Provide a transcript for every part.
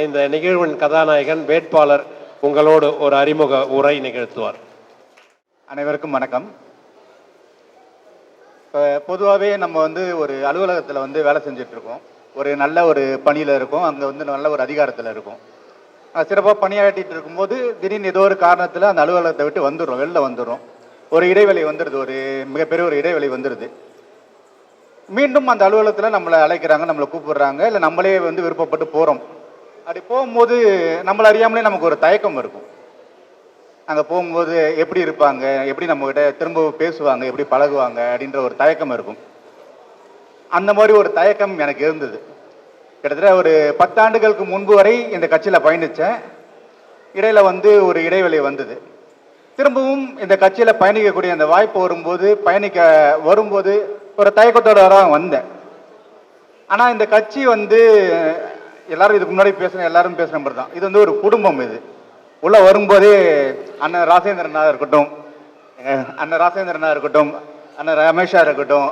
இந்த நிகழ்வின் கதாநாயகன் வேட்பாளர் உங்களோடு ஒரு அறிமுக உரை நிகழ்த்துவார். அனைவருக்கும் வணக்கம். இப்போ பொதுவாகவே நம்ம வந்து ஒரு அலுவலகத்தில் வந்து வேலை செஞ்சிட்ருக்கோம் ஒரு நல்ல ஒரு பணியில் இருக்கோம். அங்கே வந்து நல்ல ஒரு அதிகாரத்தில் இருக்கும். சிறப்பாக பணியாற்றிட்டு இருக்கும்போது திடீர்னு ஏதோ ஒரு காரணத்தில் அந்த அலுவலகத்தை விட்டு வந்துடுறோம். வெளில வந்துடுறோம். ஒரு இடைவெளி வந்துடுது. ஒரு மிகப்பெரிய ஒரு இடைவெளி வந்துடுது. மீண்டும் அந்த அலுவலகத்தில் நம்மளை அழைக்கிறாங்க நம்மளை கூப்பிடுறாங்க. இல்லை நம்மளே வந்து விருப்பப்பட்டு போகிறோம் அப்படி போகும்போது நம்மளை அறியாமலே நமக்கு ஒரு தயக்கம் இருக்கும். அங்கே போகும்போது எப்படி இருப்பாங்க எப்படி நம்மகிட்ட திரும்ப பேசுவாங்க எப்படி பழகுவாங்க அப்படின்ற ஒரு தயக்கம் இருக்கும். அந்த மாதிரி ஒரு தயக்கம் எனக்கு இருந்தது. கிட்டத்தட்ட ஒரு பத்தாண்டுகளுக்கு முன்பு வரை இந்த கட்சியில் பயணித்தேன் இடையில் வந்து ஒரு இடைவெளி வந்தது. திரும்பவும் இந்த கட்சியில் பயணிக்கக்கூடிய அந்த வாய்ப்பு வரும்போது பயணிக்க வரும்போது ஒரு தயக்கத்தோட தான் வந்தேன். ஆனால் இந்த கட்சி வந்து எல்லாரும் இதுக்கு முன்னாடி பேசுன எல்லாரும் பேசுகிற மாதிரி தான். இது வந்து ஒரு குடும்பம் இது. உள்ள வரும்போதே அண்ணன் ராசேந்திரனா இருக்கட்டும் அண்ணன் ராசேந்திரனா இருக்கட்டும் அண்ணன் ரமேஷா இருக்கட்டும்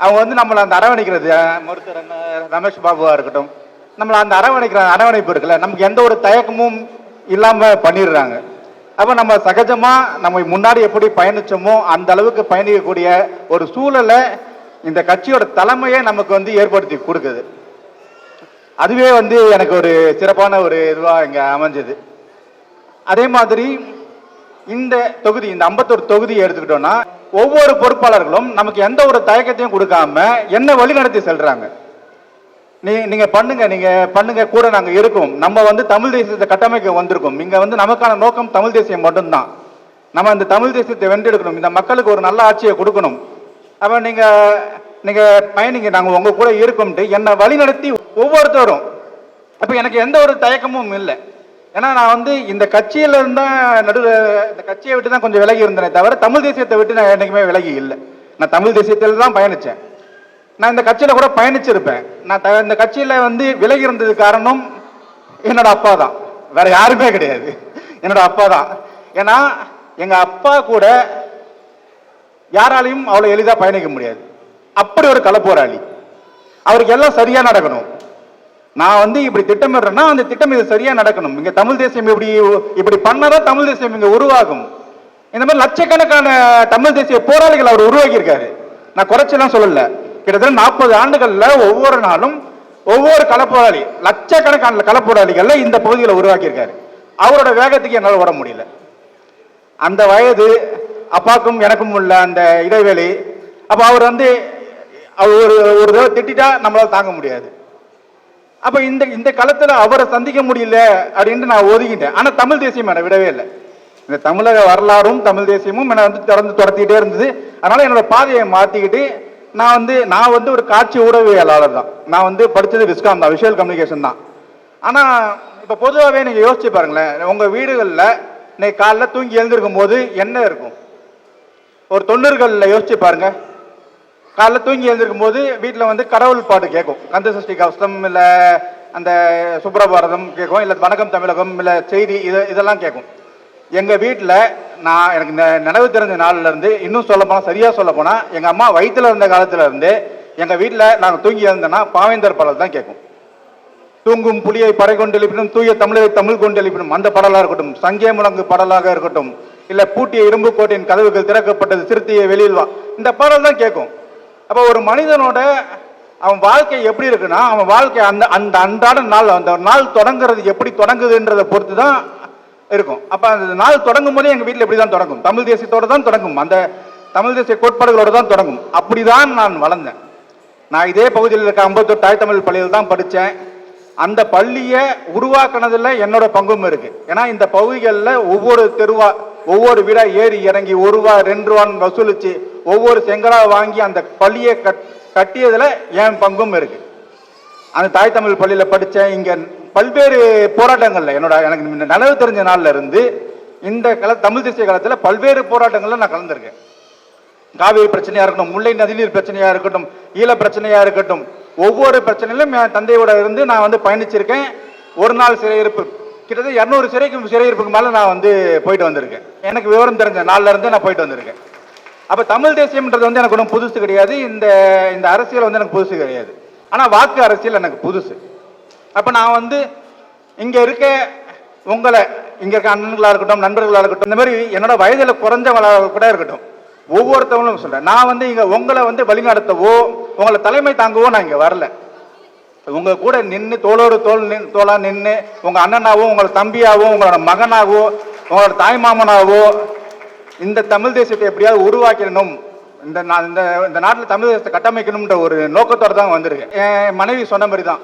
அவங்க வந்து நம்மளை அந்த அரவணைக்கிறது மருத்துவர் அண்ணன் ரமேஷ் பாபுவா இருக்கட்டும் நம்மளை அந்த அரவணைக்கிற அரவணைப்பு இருக்குல்ல நமக்கு எந்த ஒரு தயக்கமும் இல்லாம பண்ணிடுறாங்க. அப்ப நம்ம சகஜமா நம்ம முன்னாடி எப்படி பயணிச்சோமோ அந்த அளவுக்கு பயணிக்கக்கூடிய ஒரு சூழலை இந்த கட்சியோட தலைமையை நமக்கு வந்து ஏற்படுத்தி கொடுக்குது. அதுவே வந்து எனக்கு ஒரு சிறப்பான ஒரு இதுவாக இங்கே அமைஞ்சது. அதே மாதிரி இந்த தொகுதி இந்த ஐம்பத்தொரு தொகுதியை எடுத்துக்கிட்டோம்னா ஒவ்வொரு பொறுப்பாளர்களும் நமக்கு எந்த ஒரு தயக்கத்தையும் கொடுக்காம என்ன வழிநடத்தி செல்றாங்க. நீ நீங்க பண்ணுங்க நீங்க பண்ணுங்க கூட நாங்க இருக்கோம். நம்ம வந்து தமிழ் தேசியத்தை கட்டமைக்க வந்திருக்கோம். இங்க வந்து நமக்கான நோக்கம் தமிழ் தேசியம் மட்டும்தான். நம்ம இந்த தமிழ் தேசியத்தை வென்றெடுக்கணும். இந்த மக்களுக்கு ஒரு நல்ல ஆட்சியை கொடுக்கணும். அப்ப நீங்க நீங்க பயணிங்க நாங்க உங்க கூட இருக்கோம்ட்டு என்னை வழிநடத்தி ஒவ்வொருத்தரும். அப்ப எனக்கு எந்த ஒரு தயக்கமும் இல்லை. ஏன்னா நான் வந்து இந்த கட்சியில இருந்தா நடுவில் இந்த கட்சியை விட்டு தான் கொஞ்சம் விலகி இருந்தேனே தவிர தமிழ் தேசியத்தை விட்டு நான் என்னைக்குமே விலகி இல்லை. நான் தமிழ் தேசியத்தில் தான் பயணிச்சேன். நான் இந்த கட்சியில கூட பயணிச்சிருப்பேன். நான் த- இந்த கட்சியில வந்து விலகி இருந்தது காரணம் என்னோட அப்பா தான். வேற யாருமே கிடையாது. என்னோட அப்பா தான். ஏன்னா எங்க அப்பா கூட யாராலையும் அவ்வளோ எளிதாக பயணிக்க முடியாது. அப்படி ஒரு களப்போராளி அவருக்கு எல்லாம் சரியா நடக்கணும். நான் வந்து இப்படி திட்டமிடுறேன்னா அந்த திட்டம் இது சரியா நடக்கணும். இங்க தமிழ் தேசியம் இப்படி இப்படி பண்ணாதான் தமிழ் தேசியம் இங்க உருவாகும். இந்த மாதிரி லட்சக்கணக்கான தமிழ் தேசிய போராளிகள் அவர் உருவாக்கி இருக்காரு நான் குறைச்செல்லாம் சொல்லல. கிட்டத்தட்ட நாற்பது ஆண்டுகள்ல ஒவ்வொரு நாளும் ஒவ்வொரு களப்போராளி லட்சக்கணக்கான களப்போராளிகள்ல இந்த பகுதியில் உருவாக்கி இருக்காரு அவரோட வேகத்துக்கு என்னால் ஓட முடியல. அந்த வயது அப்பாக்கும் எனக்கும் உள்ள அந்த இடைவெளி அப்ப அவர் வந்து அவர் ஒரு ஒரு தடவை திட்டிட்டா நம்மளால் தாங்க முடியாது. அப்போ இந்த இந்த காலத்தில் அவரை சந்திக்க முடியல அப்படின்ட்டு நான் ஒதுக்கிட்டேன். ஆனால் தமிழ் தேசியம் என்னை விடவே இல்லை. இந்த தமிழக வரலாறும் தமிழ் தேசியமும் என்னை வந்து தொடர்ந்து துரத்திக்கிட்டே இருந்தது. அதனால் என்னோட பாதையை மாற்றிக்கிட்டு நான் வந்து நான் வந்து ஒரு காட்சி ஊடகவியலாளர் தான். நான் வந்து படித்தது விஸ்காம் தான் விஷுவல் கம்யூனிகேஷன் தான். ஆனால் இப்போ பொதுவாகவே நீங்கள் யோசிச்சு பாருங்களேன் உங்கள் வீடுகளில் இன்னைக்கு காலைல தூங்கி எழுந்திருக்கும் போது என்ன இருக்கும்? ஒரு தொண்ணூறுகளில் யோசிச்சு பாருங்கள் காலைல தூங்கி எழுந்திருக்கும் போது வீட்டில் வந்து கடவுள் பாட்டு கேட்கும். கந்த சஷ்டி கவசம் இல்லை அந்த சுப்ரபாரதம் கேட்கும் இல்லை வணக்கம் தமிழகம் இல்லை செய்தி இது இதெல்லாம் கேட்கும். எங்கள் வீட்டில் நான் எனக்கு இந்த நினைவு தெரிஞ்ச நாள்லேருந்து இன்னும் சொல்ல போனால் சரியாக சொல்ல போனால் எங்கள் அம்மா வயிற்றில் இருந்த காலத்துலேருந்து எங்கள் வீட்டில் நாங்கள் தூங்கி எழுந்தோன்னா பாவேந்தர் பாடல் தான் கேட்கும். தூங்கும் புலியை பறை கொண்டு எழுப்பினும் தூய தமிழை தமிழ் கொண்டு எழுப்பினும் அந்த பாடலாக இருக்கட்டும் சங்கே முழங்கு பாடலாக இருக்கட்டும் இல்லை பூட்டிய இரும்பு கோட்டையின் கதவுகள் திறக்கப்பட்டது சிறுத்தையை வெளியில் வா இந்த பாடல் தான் கேட்கும். அப்போ ஒரு மனிதனோட அவன் வாழ்க்கை எப்படி இருக்குன்னா அவன் வாழ்க்கை அந்த அந்த அன்றாட நாள் அந்த நாள் தொடங்குறது எப்படி தொடங்குதுன்றதை பொறுத்து தான் இருக்கும். அப்போ அந்த நாள் தொடங்கும் போதே எங்கள் வீட்டில் எப்படி தான் தொடங்கும்? தமிழ் தேசியத்தோடு தான் தொடங்கும். அந்த தமிழ் தேசிய கோட்பாடுகளோடு தான் தொடங்கும். அப்படிதான் நான் வளர்ந்தேன். நான் இதே பகுதியில் இருக்க ஐம்பத்தொரு தாய் தமிழ் பள்ளியில் தான் படித்தேன். அந்த பள்ளியை உருவாக்குனதில் என்னோட பங்கும் இருக்குது ஏன்னா இந்த பகுதிகளில் ஒவ்வொரு தெருவா ஒவ்வொரு வீடா ஏறி இறங்கி ஒரு ரூபா ரெண்டு ரூபான்னு வசூலிச்சு ஒவ்வொரு செங்கலா வாங்கி அந்த பள்ளியை கட் கட்டியதுல என் பங்கும் இருக்கு. அந்த தாய் தமிழ் பள்ளியில படித்தேன் இங்க பல்வேறு போராட்டங்கள்ல என்னோட எனக்கு நனவு நினைவு தெரிஞ்ச நாள்ல இருந்து இந்த கல தமிழ் தேசிய காலத்துல பல்வேறு போராட்டங்கள்ல நான் கலந்துருக்கேன். காவிரி பிரச்சனையா இருக்கட்டும் முல்லை நதிநீர் பிரச்சனையா இருக்கட்டும் ஈழ பிரச்சனையா இருக்கட்டும் ஒவ்வொரு பிரச்சனையிலும் என் தந்தையோட இருந்து நான் வந்து பயணிச்சிருக்கேன். ஒரு நாள் சிறையிருப்பு கிட்டத்தட்ட இரநூறு சிறைக்கு சிறையிருப்புக்கு மேலே நான் வந்து போயிட்டு வந்திருக்கேன். எனக்கு விவரம் தெரிஞ்ச நாள்ல நான் போயிட்டு வந்திருக்கேன். அப்போ தமிழ் தேசியம்ன்றது வந்து எனக்கு ஒன்றும் புதுசு கிடையாது. இந்த இந்த அரசியல் வந்து எனக்கு புதுசு கிடையாது. ஆனால் வாக்கு அரசியல் எனக்கு புதுசு. அப்போ நான் வந்து இங்கே இருக்க உங்களை இங்கே இருக்க அண்ணன்களாக இருக்கட்டும் நண்பர்களாக இருக்கட்டும் இந்த மாதிரி என்னோட வயதில் குறைஞ்சவங்களா கூட இருக்கட்டும் ஒவ்வொருத்தவங்களும் சொல்கிறேன் நான் வந்து இங்கே உங்களை வந்து வழிநடத்தவோ உங்களை தலைமை தாங்கவோ நான் இங்கே வரல. உங்க கூட நின்று தோளோடு தோல் நின் தோளா நின்று உங்க அண்ணனாவோ உங்களோட தம்பியாவோ உங்களோட மகனாவோ உங்களோட தாய் மாமனாவோ இந்த தமிழ் தேசத்தை எப்படியாவது உருவாக்கிடணும். இந்த நான் இந்த இந்த நாட்டில் தமிழ் தேசத்தை கட்டமைக்கணும்ன்ற ஒரு நோக்கத்தோடு தான் வந்திருக்கு என் மனைவி சொன்ன மாதிரி தான்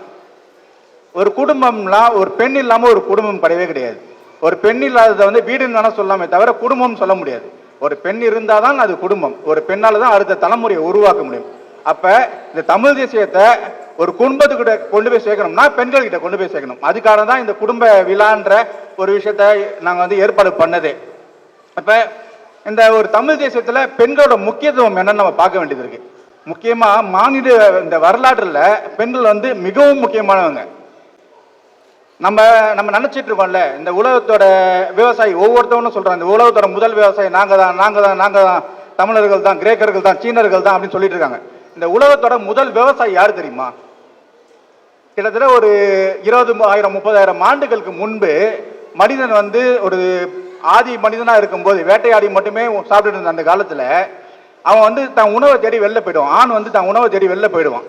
ஒரு குடும்பம்லாம் ஒரு பெண் இல்லாமல் ஒரு குடும்பம் கிடையவே கிடையாது. ஒரு பெண் இல்லாததை வந்து வீடுன்னு வேணால் சொல்லாமே தவிர குடும்பம்னு சொல்ல முடியாது. ஒரு பெண் இருந்தாதான் அது குடும்பம். ஒரு பெண்ணால் தான் அடுத்த தலைமுறையை உருவாக்க முடியும். அப்போ இந்த தமிழ் தேசியத்தை ஒரு குடும்பத்துக்கிட்ட கொண்டு போய் சேர்க்கணும்னா பெண்கள்கிட்ட கொண்டு போய் சேர்க்கணும். அதுக்காக தான் இந்த குடும்ப விழான்ற ஒரு விஷயத்த நாங்கள் வந்து ஏற்பாடு பண்ணதே. அப்போ இந்த ஒரு தமிழ் தேசியத்தில் பெண்களோட முக்கியத்துவம் என்னன்னு நம்ம பார்க்க வேண்டியது இருக்கு. முக்கியமாக மாநில இந்த வரலாற்றில் பெண்கள் வந்து மிகவும் முக்கியமானவங்க. நம்ம நம்ம நினச்சிட்டு இருக்கோம்ல இந்த உலகத்தோட விவசாயி ஒவ்வொருத்தவனும் சொல்கிறோம் இந்த உலகத்தோட முதல் விவசாயி நாங்கள் தான் நாங்கள் தான் நாங்கள் தான் தமிழர்கள் தான் கிரேக்கர்கள் தான் சீனர்கள் தான் அப்படின்னு சொல்லிட்டு இருக்காங்க. இந்த உலகத்தோட முதல் விவசாயி யார் தெரியுமா? கிட்டத்தட்ட ஒரு இருபது ஆயிரம் முப்பதாயிரம் ஆண்டுகளுக்கு முன்பு மனிதன் வந்து ஒரு ஆதி மனிதனாக இருக்கும்போது வேட்டையாடி மட்டுமே சாப்பிட்டுட்டு இருந்த அந்த காலத்தில் அவன் வந்து தன் உணவை தேடி வெளில போயிடுவான். ஆண் வந்து தன் உணவை தேடி வெளில போயிடுவான்.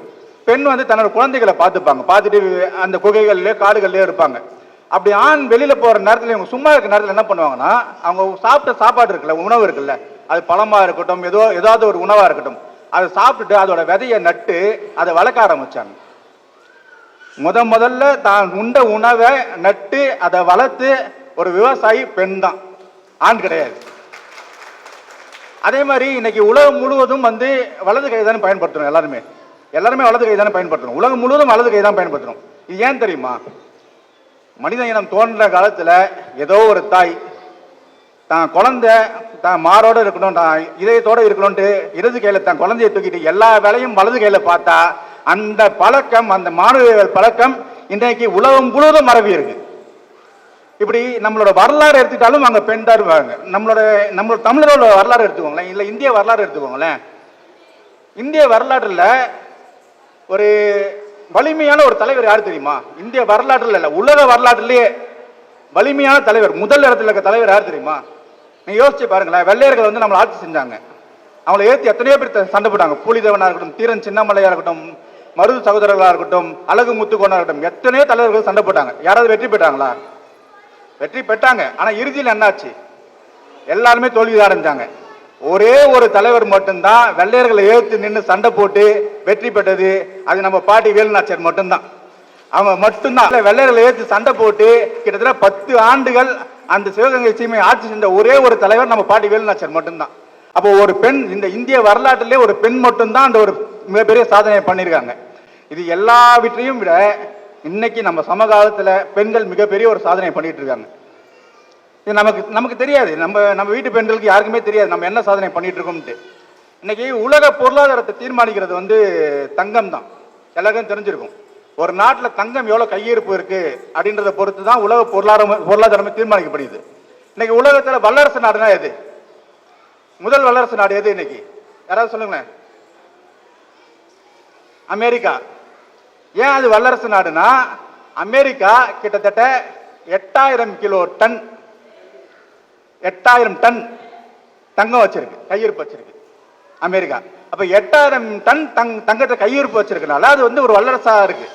பெண் வந்து தன்னோட குழந்தைகளை பார்த்துப்பாங்க. பார்த்துட்டு அந்த குகைகள்லயோ காடுகள்லேயோ இருப்பாங்க. அப்படி ஆண் வெளியில் போகிற நேரத்தில் இவங்க சும்மா இருக்க நேரத்தில் என்ன பண்ணுவாங்கன்னா அவங்க சாப்பிட்ட சாப்பாடு இருக்குல்ல உணவு இருக்குல்ல அது பழமாக இருக்கட்டும் ஏதோ ஏதாவது ஒரு உணவாக இருக்கட்டும். அதை சாப்பிட்டுட்டு அதோட விதையை நட்டு அதை வளர்க்க ஆரம்பிச்சாங்க. முத முதல்ல தான் உண்ட உணவை நட்டு அதை வளர்த்து ஒரு விவசாயி பெண் தான். ஆண் கிடையாது. அதே மாதிரி இன்னைக்கு உலகம் முழுவதும் வந்து வலது கை தானே பயன்படுத்தணும் எல்லாருமே. எல்லாருமே வலது கை தானே பயன்படுத்தணும் உலகம் முழுவதும் வலது கை தான் பயன்படுத்தணும் இது ஏன் தெரியுமா? மனித இனம் தோன்ற காலத்தில் ஏதோ ஒரு தாய் தான் குழந்தை தான் மாரோட இருக்கணும் தான் இதயத்தோட இருக்கணும்ட்டு இடது கையில தான் குழந்தையை தூக்கிட்டு எல்லா வேலையும் வலது கையில பார்த்தா அந்த பழக்கம் அந்த மாணவியல் பழக்கம் இன்றைக்கு உலகம் முழுவதும் மரபி இருக்கு. இப்படி நம்மளோட வரலாறு எடுத்துக்கிட்டாலும் அங்க பெண் தான் இருப்பாங்க. நம்மளோட நம்மளோட தமிழரோட வரலாறு எடுத்துக்கோங்களேன். இல்ல இந்திய வரலாறு எடுத்துக்கோங்களேன். இந்திய வரலாற்றுல ஒரு வலிமையான ஒரு தலைவர் யார் தெரியுமா? இந்திய வரலாற்றுல இல்ல உலக வரலாற்றுலயே வலிமையான தலைவர் முதல் இடத்துல இருக்க தலைவர் யார் தெரியுமா? நீங்க யோசிச்சு பாருங்களேன் வெள்ளையர்கள் வந்து நம்மளை ஆட்சி செஞ்சாங்க. அவங்களை ஏத்தி எத்தனையோ பேர் சண்டை போட்டாங்க. பூலிதேவனா இருக்கட்டும் தீரன் சின்னமலையா இருக்கட்டும் மருது சகோதரர்களா இருக்கட்டும் அழகு முத்துக்கோனா இருக்கட்டும் எத்தனையோ தலைவர்கள் சண்டை போட்டாங்க. யாராவது வெற்றி பெற்றாங்களா? வெற்றி பெற்றாங்க. ஆனா இறுதியில் என்னாச்சு? எல்லாருமே தோல்வி அடைஞ்சாங்க. ஒரே ஒரு தலைவர் மட்டும்தான் வெள்ளையர்களை ஏத்து நின்று சண்டை போட்டு வெற்றி பெற்றது. அது நம்ம பாட்டி வேலுநாச்சியார் மட்டும்தான். அவங்க மட்டும்தான். இல்ல, வெள்ளையர்களை ஏத்து சண்டை போட்டு கிட்டத்தட்ட பத்து ஆண்டுகள் அந்த சிவகங்கை சீமை ஆட்சி செஞ்ச ஒரே ஒரு தலைவர் நம்ம பாட்டி வேலுநாச்சர் மட்டும்தான். அப்போ ஒரு பெண் இந்த இந்திய வரலாற்றிலே ஒரு பெண் மட்டும்தான் அந்த ஒரு மிகப்பெரிய சாதனையை பண்ணியிருக்காங்க இது எல்லாவற்றையும் விட இன்னைக்கு நம்ம சமகாலத்தில் பெண்கள் மிகப்பெரிய ஒரு சாதனை பண்ணிட்டு இருக்காங்க இது நமக்கு நமக்கு தெரியாது. நம்ம நம்ம வீட்டு பெண்களுக்கு யாருக்குமே தெரியாது. நம்ம என்ன சாதனை பண்ணிட்டு இருக்கோம்ட்டு இன்னைக்கு உலக பொருளாதாரத்தை தீர்மானிக்கிறது வந்து தங்கம் தான் எல்லாருக்கும் தெரிஞ்சிருக்கும். ஒரு நாட்டில் தங்கம் எவ்வளோ கையிருப்பு இருக்கு அப்படின்றத பொறுத்து தான் உலக பொருளாதாரம் பொருளாதாரம் தீர்மானிக்கப்படுது இன்னைக்கு உலகத்தில் வல்லரசு நாடுனா எது? முதல் வல்லரசு நாடு எது இன்னைக்கு? யாராவது சொல்லுங்களேன். அமெரிக்கா. ஏன் அது வல்லரசு நாடுனா அமெரிக்கா கிட்டத்தட்ட எட்டாயிரம் கிலோ டன் எட்டாயிரம் டன் தங்கம் வச்சிருக்கு கையிருப்பு வச்சிருக்கு அமெரிக்கா. அப்போ எட்டாயிரம் டன் தங் தங்கத்தை கையிருப்பு வச்சிருக்கனால அது வந்து ஒரு வல்லரசாக இருக்குது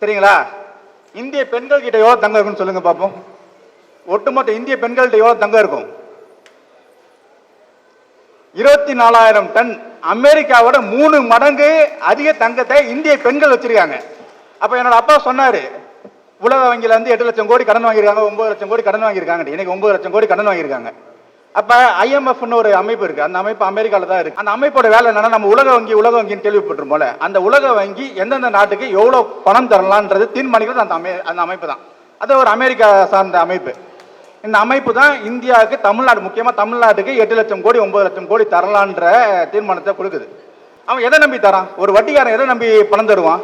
சரிங்களா இந்திய பெண்கள் கிட்ட எவ்வளோ தங்கம் இருக்குன்னு சொல்லுங்க பார்ப்போம் ஒட்டுமொத்த இந்திய பெண்கள்கிட்ட எவ்வளோ தங்கம் இருக்கும். இருபத்தி நாலாயிரம் டன் அமெரிக்காவோட மூணு மடங்கு அதிக தங்கத்தை இந்திய பெண்கள் வச்சிருக்காங்க. அப்போ என்னோட அப்பா சொன்னார் உலக வங்கியில வந்து எட்டு லட்சம் கோடி கடன் வாங்கியிருக்காங்க ஒன்பது லட்சம் கோடி கடன் வாங்கியிருக்காங்க இன்னைக்கு ஒன்பது லட்சம் கோடி கடன் வாங்கியிருக்காங்க. அப்ப ஐஎம்எஃப்னு ஒரு அமைப்பு இருக்கு. அந்த அமைப்பு அமெரிக்கால தான் இருக்கு. அந்த அமைப்போட வேலை என்னன்னா நம்ம உலக வங்கி உலக வங்கின்னு கேள்விப்பட்டிருப்போம்ல அந்த உலக வங்கி எந்தெந்த நாட்டுக்கு எவ்வளவு பணம் தரலான்றது தீர்மானிக்கிறது அந்த அமை அந்த அமைப்பு தான். அது ஒரு அமெரிக்கா சார்ந்த அமைப்பு. இந்த அமைப்பு தான் இந்தியாவுக்கு தமிழ்நாடு முக்கியமாக தமிழ்நாட்டுக்கு எட்டு லட்சம் கோடி ஒன்பது லட்சம் கோடி தரலான்ற தீர்மானத்தை கொடுக்குது. அவன் எதை நம்பி தரான்? ஒரு வட்டிக்காரன் எதை நம்பி பணம் தருவான்?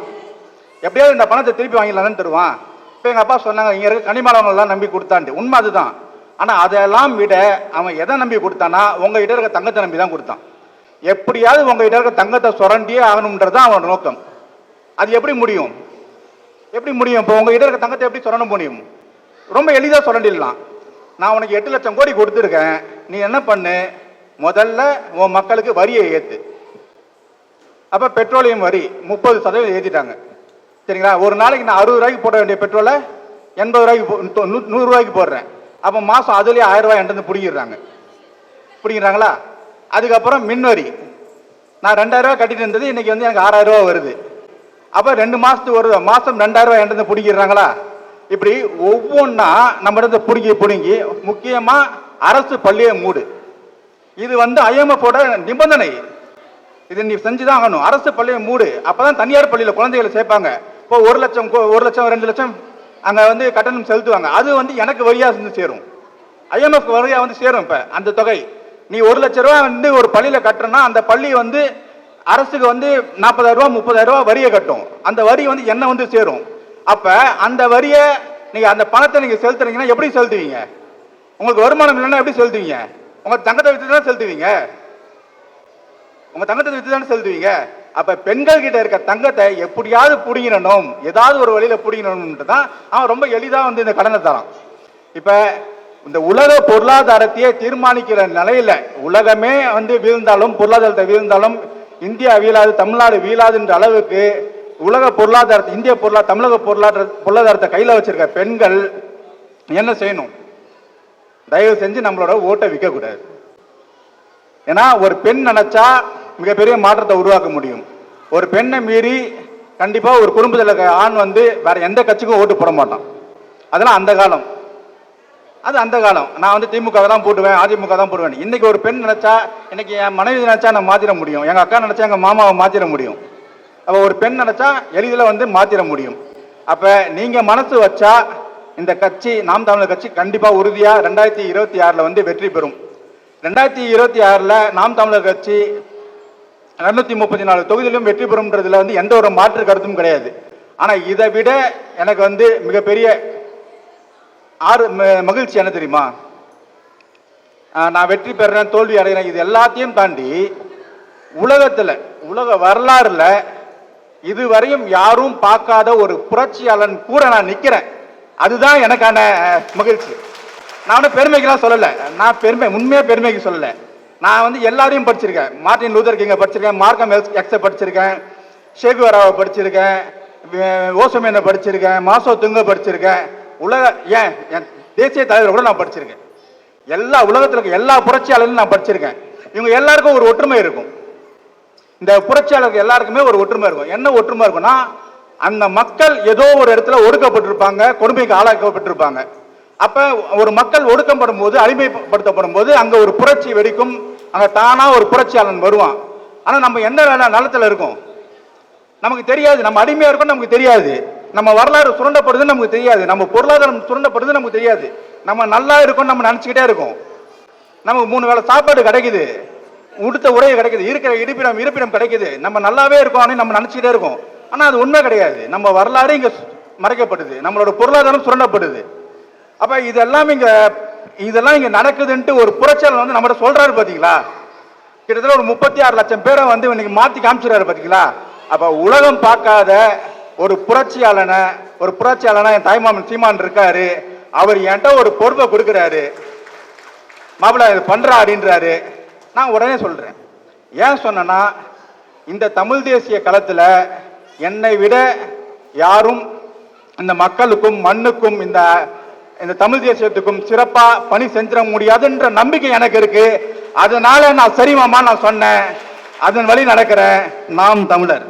எப்படியாவது இந்த பணத்தை திருப்பி வாங்கிடலான்னு தருவான்? இப்போ எங்கள் அப்பா சொன்னாங்க இங்கே இருக்க கனிமரங்கள்லாம் நம்பி கொடுத்தாண்டு உண்மை அதுதான். ஆனால் அதெல்லாம் விட அவன் எதை நம்பி கொடுத்தானா உங்ககிட்ட இருக்க தங்கத்தை நம்பி தான் கொடுத்தான். எப்படியாவது உங்ககிட்ட இருக்க தங்கத்தை சுரண்டியே ஆகணுன்றது தான் அவன் நோக்கம். அது எப்படி முடியும்? எப்படி முடியும்? இப்போ உங்ககிட்ட இருக்க தங்கத்தை எப்படி சுரண்ட முடியும்? ரொம்ப எளிதாக சுரண்டிடலாம். நான் உனக்கு எட்டு லட்சம் கோடி கொடுத்துருக்கேன். நீ என்ன பண்ணு? முதல்ல உன் மக்களுக்கு வரியை ஏற்று அப்போ பெட்ரோலியம் வரி முப்பது சதவீதம் ஏற்றிட்டாங்க சரிங்களா? ஒரு நாளைக்கு நான் அறுபது ரூபாய்க்கு போட வேண்டிய பெட்ரோலை எண்பது ரூபாய்க்கு போ- நூறு ரூபாய்க்கு போடுறேன். அப்போ மாதம் அதுலேயே ஆயிரம் ரூபாய் என்கிட்ட பிடிக்கிறாங்க பிடிங்கிறாங்களா அதுக்கப்புறம் மின்வரி. நான் ரெண்டாயிரம் ரூபாய் கட்டிட்டு இருந்தது இன்னைக்கு வந்து எனக்கு ஆறாயிரம் ரூபாய் வருது. அப்போ ரெண்டு மாதத்துக்கு ஒரு மாதம் ரெண்டாயிரம் ரூபாய் என்கிட்ட பிடிக்கிறாங்களா இப்படி ஒவ்வொன்றா நம்ம பிடுங்கி பிடுங்கி முக்கியமாக அரசு பள்ளியை மூடு. இது வந்து ஐஎம்எஃபோட நிபந்தனை. இது நீ செஞ்சுதான் ஆகணும். அரசு பள்ளியை மூடு. அப்பதான் தனியார் பள்ளியில் குழந்தைகளை சேர்ப்பாங்க. இப்போ ஒரு லட்சம் கோ- ஒரு லட்சம் ரெண்டு லட்சம் அங்கே வந்து கட்டணம் செலுத்துவாங்க. அது வந்து எனக்கு வழியாக வந்து சேரும். ஐஎம்எஃப் வழியாக வந்து சேரும் இப்போ அந்த தொகை. நீ ஒரு லட்ச ரூபா வந்து ஒரு பள்ளியில் கட்டுறனா அந்த பள்ளி வந்து அரசுக்கு வந்து நாற்பதாயிரம் ரூபா முப்பதாயிரம் ரூபா வரியை கட்டும். அந்த வரி வந்து என்ன வந்து சேரும்? அப்போ அந்த வரியை நீங்கள் அந்த பணத்தை நீங்கள் செலுத்துறீங்கன்னா எப்படி செலுத்துவீங்க? உங்களுக்கு வருமானம் இல்லைன்னா எப்படி செலுத்துவீங்க? உங்கள் தங்கத்தை வித்து தான் செலுத்துவீங்க? உங்கள் தங்கத்தை வித்து தானே செலுத்துவீங்க? அப்ப பெண்கள் கிட்ட இருக்க தங்கத்தை எப்படியாவது புடிங்கிடணும். ஏதாவது ஒரு வழியில புடிங்கணும்னு தான் அவன் ரொம்ப எளிதா வந்து இந்த கடனை தரான். இப்ப இந்த உலக பொருளாதாரத்தையே தீர்மானிக்கிற நிலையில உலகமே வந்து வீழ்ந்தாலும் பொருளாதாரத்தை வீழ்ந்தாலும் இந்தியா வீழாது தமிழ்நாடு வீழாதுன்ற அளவுக்கு உலக பொருளாதாரத்தை இந்திய பொருளா தமிழக பொருளாதார பொருளாதாரத்தை கையில வச்சிருக்க பெண்கள் என்ன செய்யணும்? தயவு செஞ்சு நம்மளோட ஓட்டை விற்க கூடாது ஏன்னா ஒரு பெண் நினைச்சா மிகப்பெரிய மாற்றத்தை உருவாக்க முடியும். ஒரு பெண்ணை மீறி கண்டிப்பாக ஒரு குடும்பத்தில் ஆண் வந்து வேற எந்த கட்சிக்கும் ஓட்டு போட மாட்டான். அதெல்லாம் அந்த காலம். அது அந்த காலம். நான் வந்து திமுக தான் போட்டுவேன் அதிமுக தான் போடுவேன். இன்னைக்கு ஒரு பெண் நினைச்சா இன்னைக்கு என் மனைவி நினைச்சா நான் மாத்திர முடியும். எங்கள் அக்கா நினைச்சா எங்கள் மாமாவை மாத்திர முடியும். அப்போ ஒரு பெண் நினைச்சா எளிதில் வந்து மாத்திர முடியும். அப்போ நீங்கள் மனசு வச்சா இந்த கட்சி நாம் தமிழர் கட்சி கண்டிப்பாக உறுதியாக ரெண்டாயிரத்தி இருபத்தி ஆறில் வந்து வெற்றி பெறும். ரெண்டாயிரத்தி இருபத்தி ஆறில் நாம் தமிழர் கட்சி இரநூத்தி முப்பத்தி நாலு தொகுதியிலும் வெற்றி பெறும்ன்றதுல வந்து எந்த ஒரு மாற்று கருத்தும் கிடையாது. ஆனா இதை விட எனக்கு வந்து மிகப்பெரிய ஆறு மகிழ்ச்சி என்ன தெரியுமா? நான் வெற்றி பெறேன் தோல்வி அடைகிறேன் இது எல்லாத்தையும் தாண்டி உலகத்துல உலக வரலாறுல இதுவரையும் யாரும் பார்க்காத ஒரு புரட்சியாளன் கூட நான் நிக்கிறேன். அதுதான் எனக்கான மகிழ்ச்சி. நான் பெருமைக்கெல்லாம் சொல்லலை. நான் பெருமை உண்மையா பெருமைக்கு சொல்லலை. நான் வந்து எல்லாரையும் படிச்சிருக்கேன். மார்ட்டின் லூதர் கிங்கை படிச்சிருக்கேன் மார்க்கம் எக்ஸை படிச்சிருக்கேன் ஷேகுவராவை படிச்சிருக்கேன் ஓசமேனை படிச்சிருக்கேன் மாசோ துங்க படிச்சிருக்கேன். உலக ஏன் என் தேசிய தலைவர் கூட நான் படிச்சிருக்கேன். எல்லா உலகத்தில் இருக்க எல்லா புரட்சியாளர்களும் நான் படிச்சிருக்கேன். இவங்க எல்லாருக்கும் ஒரு ஒற்றுமை இருக்கும். இந்த புரட்சியாளருக்கு எல்லாருக்குமே ஒரு ஒற்றுமை இருக்கும். என்ன ஒற்றுமை இருக்கும்னா அந்த மக்கள் ஏதோ ஒரு இடத்துல ஒடுக்கப்பட்டிருப்பாங்க கொடுமைக்கு ஆளாக்கப்பட்டிருப்பாங்க. அப்ப ஒரு மக்கள் ஒடுக்கப்படும் போது அடிமைப்படுத்தப்படும் போது அங்க ஒரு புரட்சி வெடிக்கும். அங்க தானா ஒரு புரட்சியாளன் வருவான். ஆனா நம்ம எந்த வேலை நலத்துல இருக்கோம்? நமக்கு தெரியாது. நம்ம அடிமையா இருக்கோம் நமக்கு தெரியாது. நம்ம வரலாறு சுரண்டப்படுதுன்னு நமக்கு தெரியாது. நம்ம பொருளாதாரம் சுரண்டப்படுது நமக்கு தெரியாது. நம்ம நல்லா இருக்கோம் நம்ம நினைச்சுக்கிட்டே இருக்கோம். நமக்கு மூணு வேளை சாப்பாடு கிடைக்குது. உடுத்த உடைய கிடைக்குது. இருக்கிற இருப்பிடம் இருப்பிடம் கிடைக்குது. நம்ம நல்லாவே இருக்கோம்னு நம்ம நினைச்சுக்கிட்டே இருக்கோம். ஆனா அது உண்மை கிடையாது. நம்ம வரலாறு இங்க மறைக்கப்படுது நம்மளோட பொருளாதாரம் சுரண்டப்படுது. அப்ப இதெல்லாம் இங்க இதெல்லாம் இங்க நடக்குதுன்ட்டு ஒரு புரட்சியாளர் வந்து நம்மகிட்ட சொல்றாரு பாத்தீங்களா? கிட்டத்தட்ட ஒரு முப்பத்தி ஆறு லட்சம் பேரை வந்து இன்னைக்கு மாத்தி காமிச்சிடாரு பாத்தீங்களா? அப்ப உலகம் பார்க்காத ஒரு புரட்சியாளனை ஒரு புரட்சியாளனா என் தாய்மாமன் சீமான் இருக்காரு. அவர் என்கிட்ட ஒரு பொறுப்பை கொடுக்குறாரு. மாப்பிள்ள இது பண்றா அப்படின்றாரு. நான் உடனே சொல்றேன். ஏன் சொன்னேன்னா இந்த தமிழ் தேசிய களத்துல என்னை விட யாரும் இந்த மக்களுக்கும் மண்ணுக்கும் இந்த இந்த தமிழ் தேசியத்துக்கும் சிறப்பா பணி செஞ்சிட முடியாதுன்ற நம்பிக்கை எனக்கு இருக்கு. அதனால நான் சரிமாமா நான் சொன்னேன். அதன் வழி நடக்கிறேன் நாம் தமிழர்.